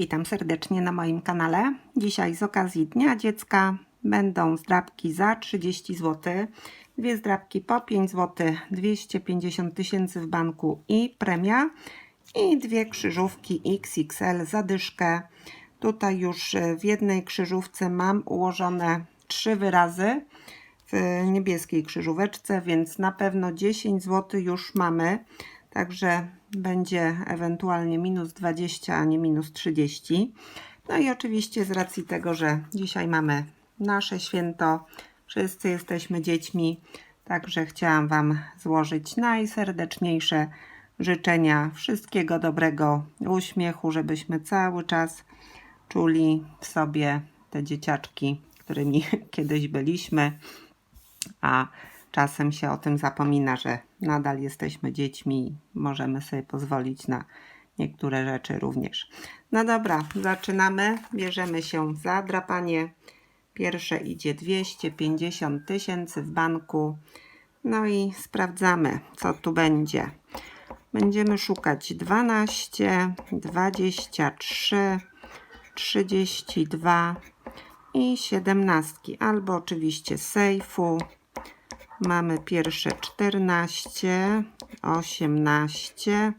witam serdecznie na moim kanale. Dzisiaj z okazji Dnia Dziecka będą zdrabki za 30 zł, dwie zdrabki po 5 zł, 250 tysięcy w banku i premia i dwie krzyżówki XXL za dyszkę. Tutaj już w jednej krzyżówce mam ułożone trzy wyrazy w niebieskiej krzyżóweczce, więc na pewno 10 zł już mamy. Także będzie ewentualnie minus 20, a nie minus 30. No i oczywiście z racji tego, że dzisiaj mamy nasze święto, wszyscy jesteśmy dziećmi, także chciałam Wam złożyć najserdeczniejsze życzenia wszystkiego dobrego, uśmiechu, żebyśmy cały czas czuli w sobie te dzieciaczki, którymi kiedyś byliśmy, a czasem się o tym zapomina, że nadal jesteśmy dziećmi i możemy sobie pozwolić na niektóre rzeczy również. No dobra, zaczynamy. Bierzemy się za drapanie. Pierwsze idzie 250 tysięcy w banku. No i sprawdzamy, co tu będzie. Będziemy szukać 12, 23, 32 i 17, albo oczywiście sejfu. Mamy pierwsze 14, 18,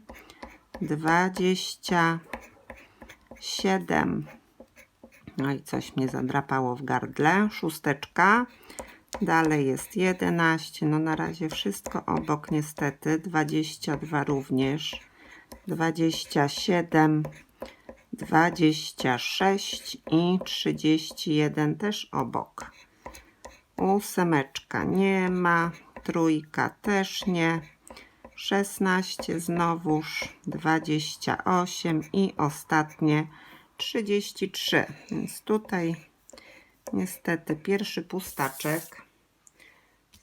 27. No i coś mnie zadrapało w gardle. Szósteczka. Dalej jest 11. No na razie wszystko obok niestety. 22 również. 27. 26 i 31 też obok. Ósemeczka nie ma, trójka też nie, 16 znowuż, 28 i ostatnie 33. Więc tutaj niestety pierwszy pustaczek.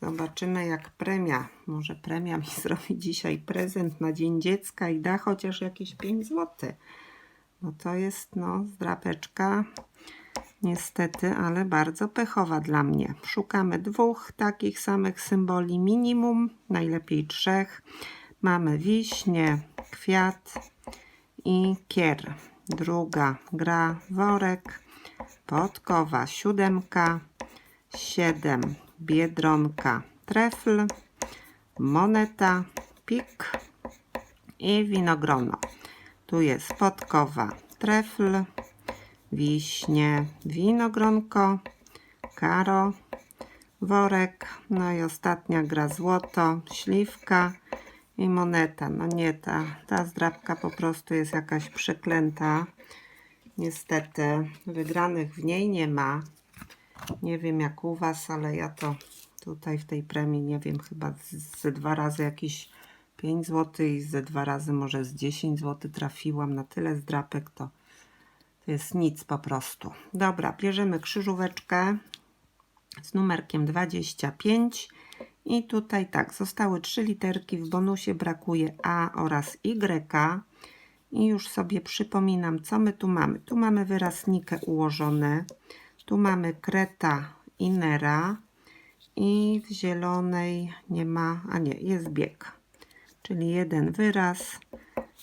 Zobaczymy jak premia. Może premia mi zrobi dzisiaj prezent na Dzień Dziecka i da chociaż jakieś 5 zł. No to jest no zdrapeczka niestety, ale bardzo pechowa dla mnie. Szukamy dwóch takich samych symboli minimum, najlepiej trzech. Mamy wiśnie, kwiat i kier. Druga gra worek, podkowa siódemka, siedem biedronka, trefl, moneta, pik i winogrono. Tu jest podkowa, trefl, wiśnie, winogronko, karo, worek, no i ostatnia gra złoto, śliwka i moneta. No nie, ta, ta zdrabka po prostu jest jakaś przeklęta. Niestety wygranych w niej nie ma. Nie wiem jak u Was, ale ja to tutaj w tej premii, nie wiem, chyba ze dwa razy jakieś 5 zł i ze dwa razy może z 10 zł trafiłam na tyle zdrapek, to jest nic po prostu. Dobra, bierzemy krzyżóweczkę z numerkiem 25 i tutaj tak, zostały trzy literki, w bonusie brakuje A oraz Y i już sobie przypominam, co my tu mamy. Tu mamy wyraz Nike ułożony, tu mamy kreta inera i w zielonej nie ma, a nie, jest bieg, czyli jeden wyraz,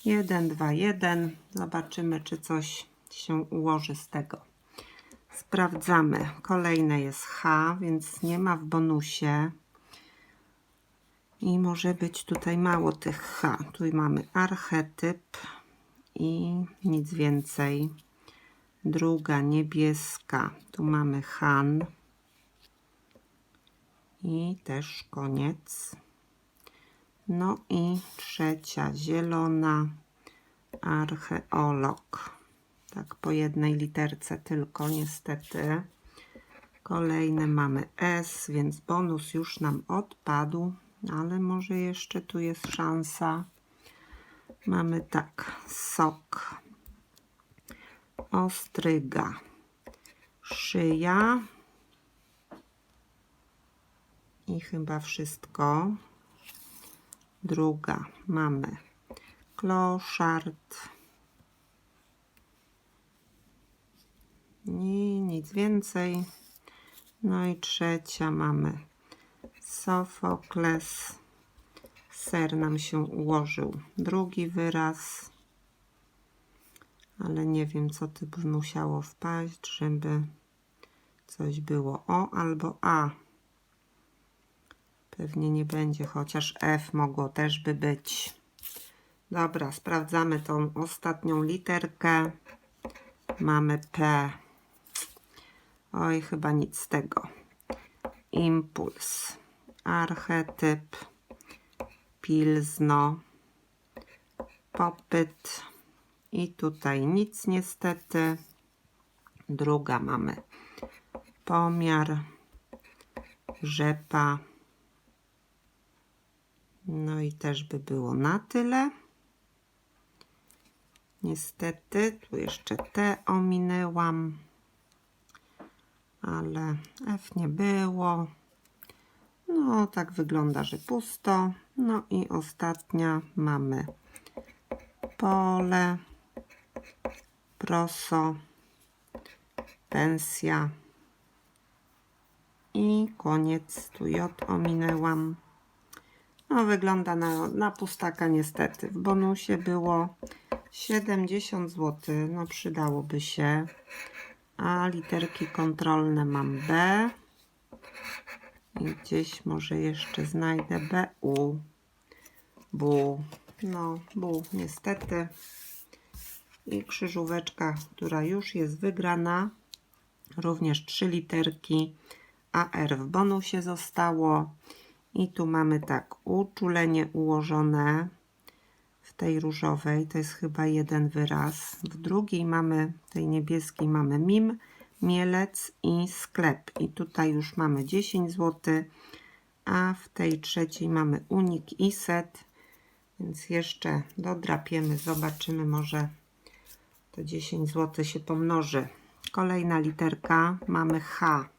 1, 2, 1. Zobaczymy, czy coś się ułoży z tego. Sprawdzamy. Kolejne jest H, więc nie ma w bonusie. I może być tutaj mało tych H. Tu mamy archetyp i nic więcej. Druga niebieska. Tu mamy Han. I też koniec. No i trzecia zielona archeolog. Tak, po jednej literce tylko niestety. Kolejne mamy S, więc bonus już nam odpadł, ale może jeszcze tu jest szansa. Mamy tak, sok, ostryga, szyja i chyba wszystko. Druga mamy kloszard, I nic więcej. No i trzecia mamy Sofokles. Ser nam się ułożył. Drugi wyraz. ale nie wiem, co tu by musiało wpaść, żeby coś było O albo A. Pewnie nie będzie, chociaż F mogło też by być. Dobra, sprawdzamy tą ostatnią literkę. Mamy P. Oj, chyba nic z tego. Impuls. Archetyp. Pilzno. Popyt. I tutaj nic niestety. Druga mamy pomiar. Rzepa. No i też by było na tyle. Niestety, tu jeszcze T ominęłam, ale F nie było. No, tak wygląda, że pusto. No i ostatnia mamy pole, proso, pensja i koniec. Tu J ominęłam. No, wygląda na, na pustaka niestety. W bonusie było 70 zł. No, przydałoby się. A literki kontrolne mam B. I gdzieś może jeszcze znajdę BU. Bu. No, Bu, niestety. I krzyżóweczka, która już jest wygrana. Również trzy literki AR w bonusie zostało. I tu mamy tak, uczulenie ułożone tej różowej, to jest chyba jeden wyraz. W drugiej mamy, tej niebieskiej mamy mim, mielec i sklep. I tutaj już mamy 10 zł, a w tej trzeciej mamy unik i set. Więc jeszcze dodrapiemy, zobaczymy, może to 10 zł się pomnoży. Kolejna literka, mamy H.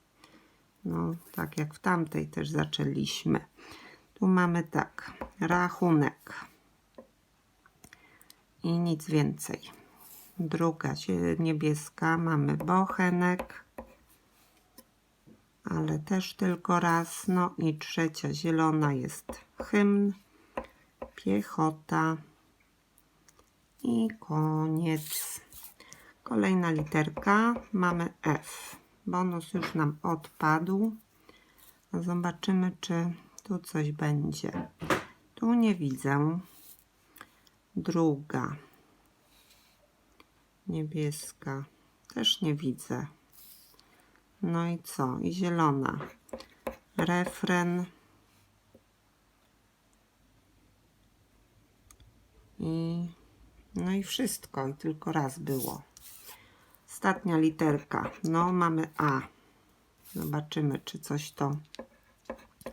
No, tak jak w tamtej też zaczęliśmy. Tu mamy tak, rachunek i nic więcej. Druga niebieska mamy bochenek, ale też tylko raz. No i trzecia zielona jest hymn, piechota i koniec. Kolejna literka mamy F. Bonus już nam odpadł. Zobaczymy, czy tu coś będzie. Tu nie widzę. Druga. Niebieska. Też nie widzę. No i co? I zielona. Refren. I no i wszystko. I tylko raz było. Ostatnia literka. No, mamy A. Zobaczymy, czy coś to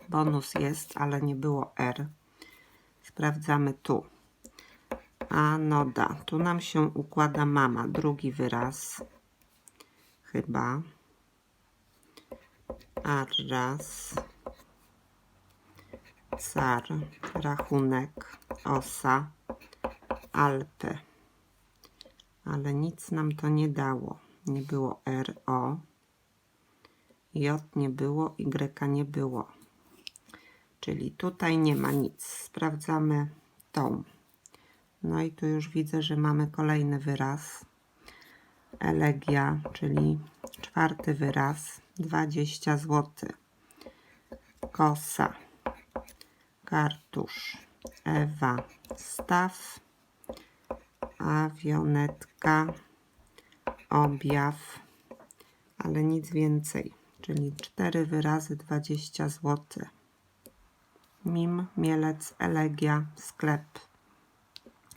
bonus jest, ale nie było R. Sprawdzamy tu. A noda. Tu nam się układa mama. Drugi wyraz. Chyba. Arras. Car. Rachunek. Osa. Alpy. Ale nic nam to nie dało. Nie było R, O. J nie było, Y nie było. Czyli tutaj nie ma nic. Sprawdzamy tą. No i tu już widzę, że mamy kolejny wyraz. Elegia, czyli czwarty wyraz. 20 zł. Kosa. Kartusz. Ewa. Staw. Awionetka. Objaw. Ale nic więcej. Czyli cztery wyrazy 20 zł. Mim, mielec, elegia, sklep.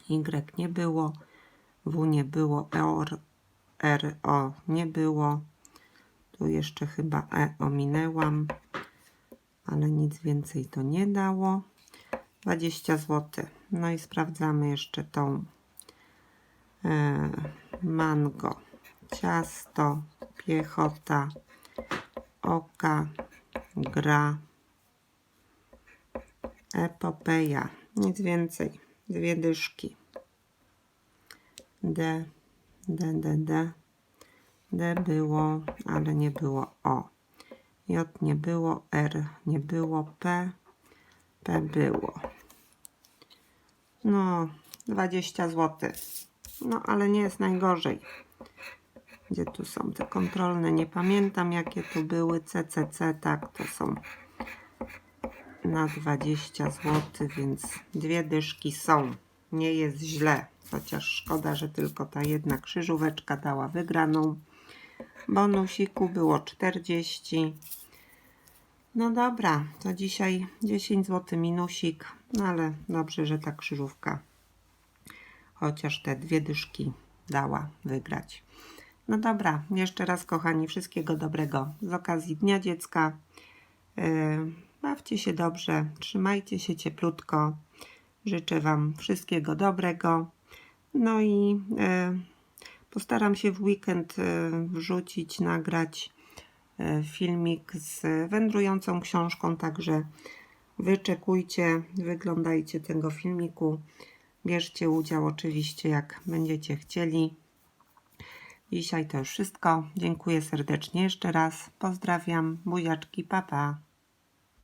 Y nie było, W nie było, EOR, R, O nie było. Tu jeszcze chyba E ominęłam, ale nic więcej to nie dało. 20 zł. No i sprawdzamy jeszcze tą e, mango, ciasto, piechota, oka, gra, epopeja. Nic więcej. Dwie dyszki. D, D, D, D. D było, ale nie było O. J nie było, R nie było, P, P było. No, 20 zł. No, ale nie jest najgorzej. Gdzie tu są te kontrolne? Nie pamiętam jakie tu były. CCC, tak, to są na 20 zł, więc dwie dyszki są. Nie jest źle, chociaż szkoda, że tylko ta jedna krzyżóweczka dała wygraną. Bonusiku było 40. No dobra, to dzisiaj 10 zł minusik, no ale dobrze, że ta krzyżówka chociaż te dwie dyszki dała wygrać. No dobra, jeszcze raz kochani, wszystkiego dobrego z okazji Dnia Dziecka. Yy, bawcie się dobrze, trzymajcie się cieplutko. Życzę Wam wszystkiego dobrego. No i yy, postaram się w weekend yy, wrzucić, nagrać yy, filmik z wędrującą książką, także wyczekujcie, wyglądajcie tego filmiku. Bierzcie udział oczywiście, jak będziecie chcieli. Dzisiaj to już wszystko. Dziękuję serdecznie jeszcze raz. Pozdrawiam. Buziaczki, papa. Pa.